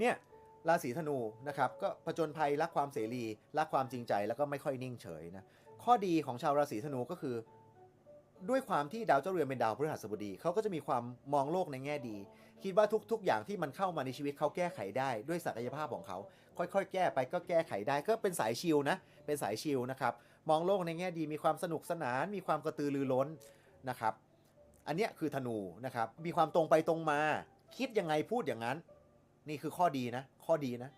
เนี่ยราศีธนูนะครับก็ผจญภัยรักความเสรีรักความจริงใจแล้วก็ไม่ค่อยนิ่งเฉยนะข้อดีของชาวราศีธนูก็คือ ด้วยความที่ดาวเจ้าเรือนเป็นดาวพฤหัสบดีเขาก็จะมีความมองโลกในแง่ดี คิดว่าทุกๆ อย่างที่มันเข้ามาในชีวิตเขาแก้ไขได้ด้วยศักยภาพของเขา ค่อยๆ แก้ไปก็แก้ไขได้ก็เป็นสายชิลนะเป็นสายชิลนะครับมองโลกในแง่ดีมีความสนุกสนาน มีความกระตือรือร้นนะครับ อันนี้คือธนูนะครับมีความตรงไปตรงมา คิดยังไงพูดอย่างนั้น นี่คือข้อดีนะ ข้อดีนะ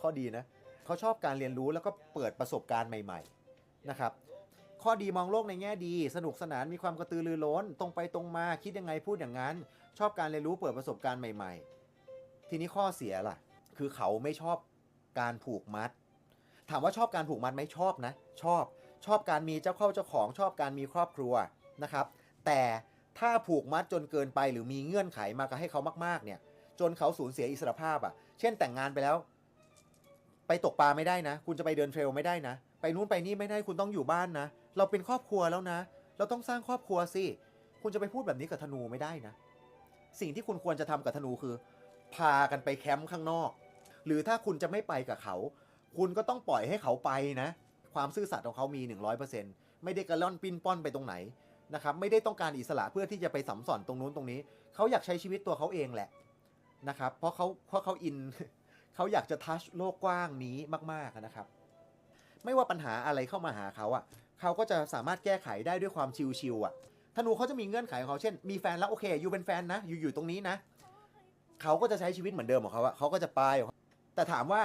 ข้อดีนะ เขาชอบการเรียนรู้แล้วก็เปิดประสบการณ์ใหม่ ๆ นะครับ ข้อดีมองโลกในแง่ดี สนุกสนานมีความกระตือรือร้น ตรงไปตรงมาคิดยังไงพูดอย่างนั้น ชอบการเรียนรู้เปิดประสบการณ์ใหม่ ๆ ทีนี้ข้อเสียล่ะ คือเขาไม่ชอบการผูกมัด ถามว่าชอบการผูกมัดไหมชอบนะ ชอบชอบการมีเจ้าเข้าเจ้าของชอบการมีครอบครัวนะครับ แต่ถ้าผูกมัดจนเกินไปหรือมีเงื่อนไขมากให้เขามากๆเนี่ย จนเขาสูญเสียอิสรภาพอะ่ะ เช่นแต่งงานไปแล้ว ไปตกปลาไม่ได้นะ คุณจะไปเดินเทรลไม่ได้นะ ไปนู้นไปนี่ไม่ได้คุณต้องอยู่บ้านนะ เราเป็นครอบครัวแล้วนะ เราต้องสร้างครอบครัวสิ คุณจะไปพูดแบบนี้กับธนูไม่ได้นะ สิ่งที่คุณควรจะทำกับธนูคือ พากันไปแคมป์ข้างนอก หรือถ้าคุณจะไม่ไปกับเขา คุณก็ต้องปล่อยให้เขาไปนะ ความซื่อสัตย์ของเขามี 100%ไม่ได้กระล่อนปิ้นป้อนไปตรงไหนนะครับไม่ได้ต้องการอิสระเพื่อที่จะไปสัมสอนตรงนู้นตรงนี้ เขาอยากใช้ชีวิตตัวเขาเองแหละ นะครับ เพราะเขาเพราะเขาอินเขาอยากจะทัชโลกกว้างนี้มาก ๆนะครับ ไม่ว่าปัญหาอะไรเข้ามาหาเขาอะเขาก็จะสามารถแก้ไขได้ด้วยความชิลๆอะธนูเขาจะมีเงื่อนไขของเขาเช่น มีแฟนแล้วโอเคอยู่เป็นแฟนนะ อยู่อยู่ตรงนี้นะเขาก็จะใช้ชีวิตเหมือนเดิมของเขาอะเขาก็จะไปแต่ถามว่า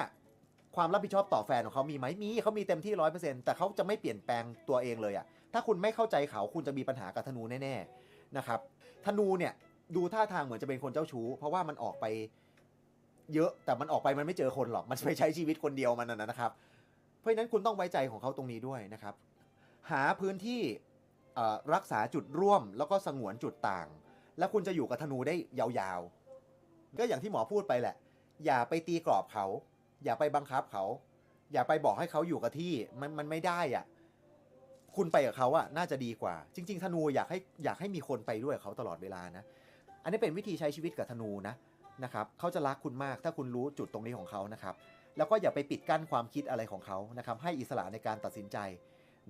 ความรับผิดชอบต่อแฟนของเขามีไหมมีเขามีเต็มที่ร้อยเปอร์เซ็นต์แต่เขาจะไม่เปลี่ยนแปลงตัวเองเลยอะถ้าคุณไม่เข้าใจเขาคุณจะมีปัญหากับธนูแน่ๆนะครับธนูเนี่ย ดูท่าทางเหมือนจะเป็นคนเจ้าชู้ เพราะว่ามันออกไปเยอะแต่มันออกไปมันไม่เจอคนหรอก มันไปใช้ชีวิตคนเดียวมันนะนะครับ เพราะฉะนั้นคุณต้องไว้ใจของเขาตรงนี้ด้วยนะครับ หาพื้นที่รักษาจุดร่วม แล้วก็สงวนจุดต่าง แล้วคุณจะอยู่กับธนูได้ยาวๆ ก็อย่างที่หมอพูดไปแหละ อย่าไปตีกรอบเขา อย่าไปบังคับเขา อย่าไปบอกให้เขาอยู่กับที่มันมันไม่ได้อะคุณไปกับเขาอะน่าจะดีกว่า จริง ๆ ธนูอยากให้อยากให้มีคนไปด้วยเขาตลอดเวลานะ อันนี้เป็นวิธีใช้ชีวิตกับธนูนะนะครับเขาจะรักคุณมากถ้าคุณรู้จุดตรงนี้ของเขานะครับ แล้วก็อย่าไปปิดกั้นความคิดอะไรของเขานะครับให้อิสระในการตัดสินใจ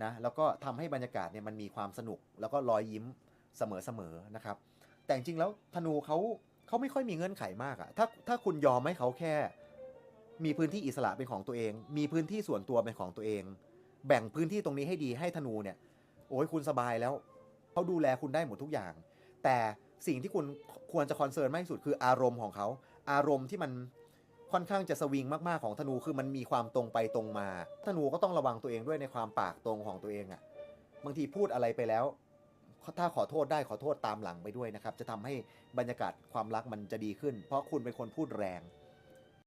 นะแล้วก็ทำให้บรรยากาศเนี่ยมันมีความสนุก แล้วก็รอยยิ้มเสมอๆนะครับ แต่จริงๆแล้วธนูเขาเขาไม่ค่อยมีเงื่อนไขมากอะถ้าถ้าคุณยอมให้เขาแค่ มีพื้นที่อิสระเป็นของตัวเอง มีพื้นที่ส่วนตัวเป็นของตัวเอง แบ่งพื้นที่ตรงนี้ให้ดีให้ธนูเนี่ยโอ้ยคุณสบายแล้วเขาดูแลคุณได้หมดทุกอย่าง แต่ สิ่งที่คุณควรจะคอนเซิร์นมากที่สุดคืออารมณ์ของเขา อารมณ์ที่มันค่อนข้างจะสวิงมากๆของธนูคือมันมีความตรงไปตรงมา ธนูก็ต้องระวังตัวเองด้วยในความปากตรงของตัวเองอะ่ะบางทีพูดอะไรไปแล้ว ถ้าขอโทษได้ขอโทษตามหลังไปด้วยนะครับ จะทำให้บรรยากาศความรักมันจะดีขึ้น เพราะคุณเป็นคนพูดแรง